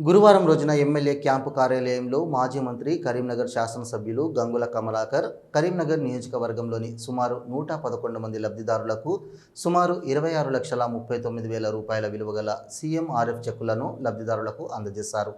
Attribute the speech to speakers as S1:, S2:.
S1: గురువారం రోజున MLA camp కార్యాలయంలో మాజీ మంత్రి కరీంనగర్ శాసనసభ్యులు గంగుల కమలాకర్ కరీంనగర్ నియోజకవర్గంలోని సుమారు నూట పదకొండు మంది లబ్ధిదారులకు సుమారు ఇరవై ఆరు లక్షల ముప్పై తొమ్మిది వేల రూపాయల విలువ గల సీఎంఆర్ఎఫ్ చెక్కులను లబ్ధిదారులకు అందజేశారు.